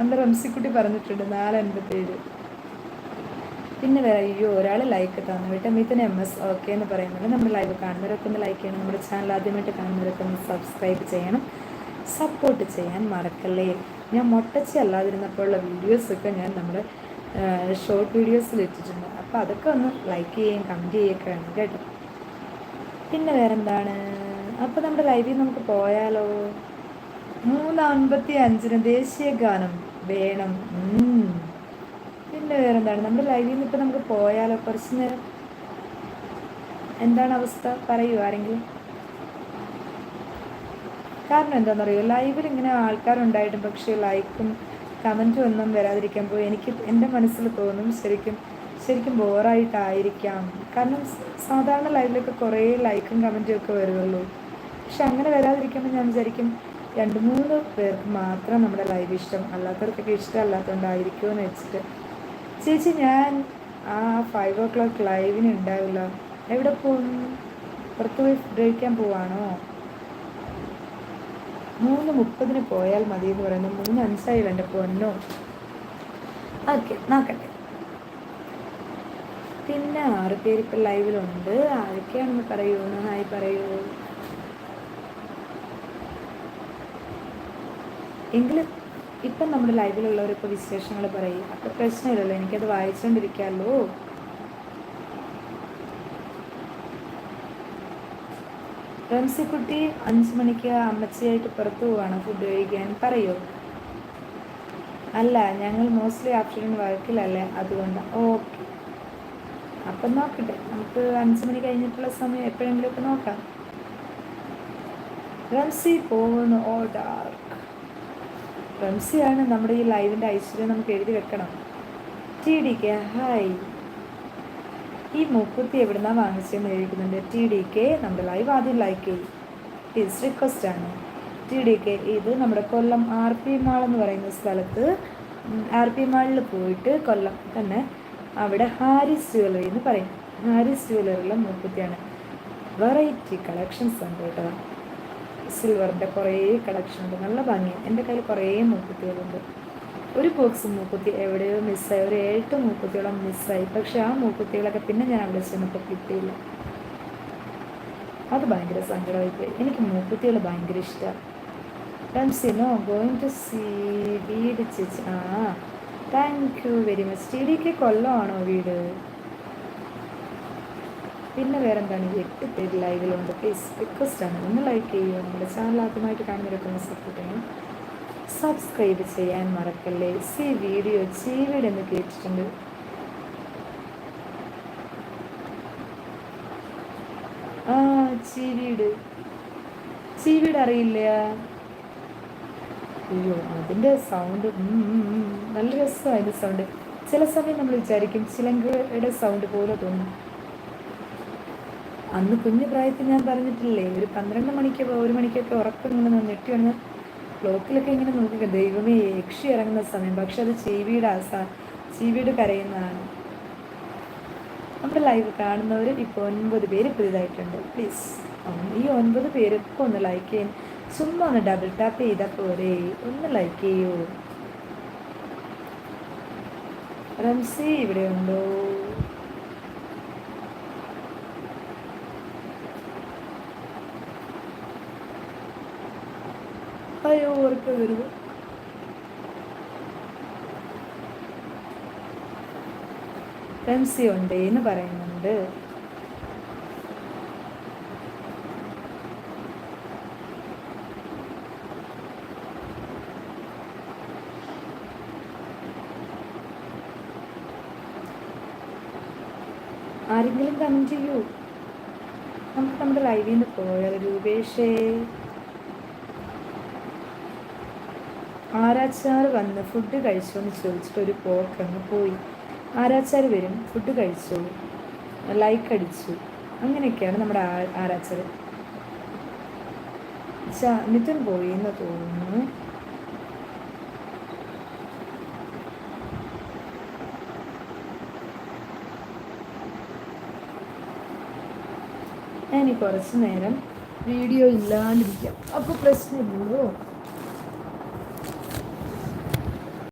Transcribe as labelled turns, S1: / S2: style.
S1: നമ്മുടെ റംസിക്കുട്ടി പറഞ്ഞിട്ടുണ്ട് നാല് അൻപത്തേഴ് പിന്നെ വേറെ അയ്യോ ഒരാൾ ലൈക്ക് തന്നു. കേട്ടോ മിഥുൻ എം എസ് ഓക്കെ എന്ന് പറയുന്നുണ്ട്. നമ്മൾ ലൈവ് കാണുന്നവരൊക്കെ ഒന്ന് ലൈക്ക് ചെയ്യണം. നമ്മുടെ ചാനൽ ആദ്യമായിട്ട് കാണുന്നവരൊക്കെ ഒന്ന് സബ്സ്ക്രൈബ് ചെയ്യണം. സപ്പോർട്ട് ചെയ്യാൻ മറക്കല്ലേ. ഞാൻ മുട്ടച്ചി അല്ലാതിരുന്നപ്പോഴുള്ള വീഡിയോസൊക്കെ ഞാൻ നമ്മുടെ ഷോർട്ട് വീഡിയോസിൽ ഇട്ടിട്ടുണ്ട്. അപ്പോൾ അതൊക്കെ ഒന്ന് ലൈക്ക് ചെയ്യുകയും കമന്റ് ചെയ്യുകയൊക്കെ വേണം കേട്ടോ. പിന്നെ വേറെന്താണ്? അപ്പോൾ നമ്മുടെ ലൈവിൽ നമുക്ക് പോയാലോ? മൂന്ന് അൻപത്തി അഞ്ചിന് ദേശീയ ഗാനം. വേണം. പിന്നെ വേറെന്താണ്? നമ്മുടെ ലൈവിൽ നിന്ന് ഇപ്പം നമുക്ക് പോയാലോ? കുറച്ച് നേരം. എന്താണ് അവസ്ഥ? പറയൂ ആരെങ്കിലും. കാരണം എന്താണെന്നറിയോ ലൈവിൽ ഇങ്ങനെ ആൾക്കാരുണ്ടായിട്ടും പക്ഷേ ലൈക്കും കമന്റും ഒന്നും വരാതിരിക്കുമ്പോൾ എനിക്ക് എന്റെ മനസ്സിൽ തോന്നും ശരിക്കും ശരിക്കും ബോറായിട്ടായിരിക്കാം. കാരണം സാധാരണ ലൈവിലൊക്കെ കുറേ ലൈക്കും കമന്റും ഒക്കെ വരുള്ളൂ. പക്ഷെ അങ്ങനെ വരാതിരിക്കുമ്പോൾ ഞാൻ വിചാരിക്കും രണ്ട് മൂന്ന് പേർക്ക് മാത്രം നമ്മുടെ ലൈവ് ഇഷ്ടം. അല്ലാത്തവർക്കൊക്കെ ഇഷ്ടമല്ലാത്തതുകൊണ്ടായിരിക്കുമോ എന്ന് വെച്ചിട്ട്. ചേച്ചി ഞാൻ ആ ഫൈവ് ഓ ക്ലോക്ക് ലൈവിന് ഉണ്ടാവില്ല. എവിടെ പോകും പുറത്ത് പോയി ഫുഡ് കഴിക്കാൻ പോവാണോ? മൂന്ന് മുപ്പതിന് പോയാൽ മതി എന്ന് പറയുന്നത് മൂന്ന് അഞ്ചായില്ല എന്റെ പൊന്നോ? ഓക്കെ നോക്കട്ടെ. പിന്നെ ആറ് പേര് ഇപ്പം ലൈവിലുണ്ട് ആരൊക്കെയാണെന്ന് പറയൂ? നന്നായി പറയൂ. എങ്കിലും ഇപ്പം നമ്മുടെ ലൈവിലുള്ളവരിപ്പോൾ വിശേഷങ്ങൾ പറയും. അപ്പോൾ പ്രശ്നമില്ലല്ലോ എനിക്കത് വായിച്ചുകൊണ്ടിരിക്കാമല്ലോ റംസിക്കുട്ടി അഞ്ച് മണിക്ക് അമ്മച്ചിയായിട്ട് പുറത്തു പോവാണ് ഫുഡ് കഴിക്കാൻ. പറയോ? അല്ല ഞങ്ങൾ മോസ്റ്റ്ലി ആഫ്റ്റർനൂൺ വർക്കിലല്ലേ അതുകൊണ്ട്. ഓക്കെ. അപ്പം നോക്കട്ടെ നമുക്ക് അഞ്ച് മണി കഴിഞ്ഞിട്ടുള്ള സമയം എപ്പോഴെങ്കിലും ഒക്കെ നോക്കാം. റംസി പോകുന്നു ഓ ഡാർക്ക് റംസിയാണ് നമ്മുടെ ഈ ലൈവിന്റെ ഐശ്വര്യം നമുക്ക് എഴുതി വെക്കണം. ടി ഡി കെ ഹായ് ഈ മൂക്കുത്തി എവിടുന്നാ വാങ്ങിച്ചെന്ന് എഴുതിക്കുന്നുണ്ട് ടി ഡി കെ നമ്മുടെ ലൈവ് ആദ്യം ലൈക്ക് ചെയ്യും. പ്ലീസ് റിക്വസ്റ്റ് ആണ്. ടി ഡി കെ ഇത് നമ്മുടെ കൊല്ലം ആർ പി മാൾ എന്ന് പറയുന്ന സ്ഥലത്ത് ആർ പി മാളിൽ പോയിട്ട് കൊല്ലം തന്നെ അവിടെ ഹാരിസ് ജ്വല്ലറി എന്ന് പറയും. ഹാരിസ് ജ്വല്ലറിയിലെ മൂക്കുത്തിയാണ്. വെറൈറ്റി കളക്ഷൻസ് ഉണ്ട് കേട്ടോ. സിൽവറിന്റെ കുറേ കളക്ഷൻ ഉണ്ട്. നല്ല ഭംഗി. എന്റെ കയ്യിൽ കുറേ മൂക്കുത്തികളുണ്ട്. ഒരു ബോക്സ് മൂക്കുത്തി എവിടെയോ മിസ്സായി ഒരു ഏഴ് മൂക്കുത്തിയോളം മിസ്സായി പക്ഷേ ആ മൂക്കുത്തികളൊക്കെ പിന്നെ ഞാൻ അവിടെ ചെന്നപ്പോൾ കിട്ടിയില്ല അത് ഭയങ്കര സങ്കടമായിപ്പോയി. എനിക്ക് മൂക്കുത്തികൾ ഭയങ്കര ഇഷ്ടമാണ് സിനോ ഗോയിങ് ടു സീ വീട് ചേച്ചി. ആ thank you very much T ഡിക്ക് കൊല്ലമാണോ വീട്? പിന്നെ വേറെ എന്താണ് എട്ട് പേര് ലൈവിലുണ്ട് പ്ലീസ് റിക്വസ്റ്റ് ആണ് ഒന്ന് ലൈക്ക് ചെയ്യുക. നമ്മുടെ ചാനൽ ആദ്യമായിട്ട് കാണുന്നവരൊക്കെ ഒന്ന് സപ്പോർട്ട് ചെയ്യണം. സബ്സ്ക്രൈബ് ചെയ്യാൻ മറക്കല്ലേ. സി വീഡിയോ ചീവീട് എന്ന് കേട്ടിട്ടുണ്ട്. ആ ചീവീട്. ചീവീട് അറിയില്ല. അയ്യോ അതിന്റെ സൗണ്ട് നല്ല രസമാണ് സൗണ്ട് ചില സമയം നമ്മൾ വിചാരിക്കും ചിലങ്കയുടെ സൗണ്ട് പോലെ തോന്നും. അന്ന് കുഞ്ഞു പ്രായത്തിൽ ഞാൻ പറഞ്ഞിട്ടില്ലേ ഒരു പന്ത്രണ്ട് മണിക്ക് ഒരു മണിക്കൊക്കെ ഉറക്കം ഇങ്ങനെ ഞെട്ടി വന്ന് ക്ലോക്കിലൊക്കെ ഇങ്ങനെ നോക്കുക ദൈവമേ യക്ഷി ഇറങ്ങുന്ന സമയം. പക്ഷെ അത് ചീവിയുടെ ആസ ചീവിയുടെ കരയുന്നതാണ്. നമ്മുടെ ലൈവ് കാണുന്നവർ ഇപ്പോൾ ഒൻപത് പേര് പുതിയതായിട്ടുണ്ട് പ്ലീസ് ഈ ഒൻപത് പേരൊക്കെ ഒന്ന് ലൈക്ക് ചെയ്യാൻ. ചുമ്മാ ഒന്ന് ഡബിൾ ടാപ്പ് ചെയ്താൽ പോരെ. ഒന്ന് ലൈക്ക് ചെയ്യൂ. റംസി ഇവിടെ ഉണ്ടോ? അയ്യോ ഓർക്ക വരുന്നു. ഉണ്ട് എന്ന് പറയുന്നുണ്ട്. ആരെങ്കിലും കമന്റ് ചെയ്യൂ. നമുക്ക് നമ്മുടെ ലൈവിൽ നിന്ന് പോയാൽ രൂപേഷേ? ആരാച്ചാർ വന്ന് ഫുഡ് കഴിച്ചോ എന്ന് ചോദിച്ചിട്ട് ഒരു പോക്ക് അങ്ങ് പോയി. ആരാച്ചാർ വരും ഫുഡ് കഴിച്ചോ ലൈക്ക് അടിച്ചു. അങ്ങനെയൊക്കെയാണ് നമ്മുടെ ആരാച്ചാർ. മിഥുൻ പോയി എന്ന് തോന്നുന്നു. ഞാൻ കുറച്ച് നേരം വീഡിയോ ഇല്ലാണ്ടിരിക്കാം. അപ്പോൾ പ്രശ്നമില്ലല്ലോ.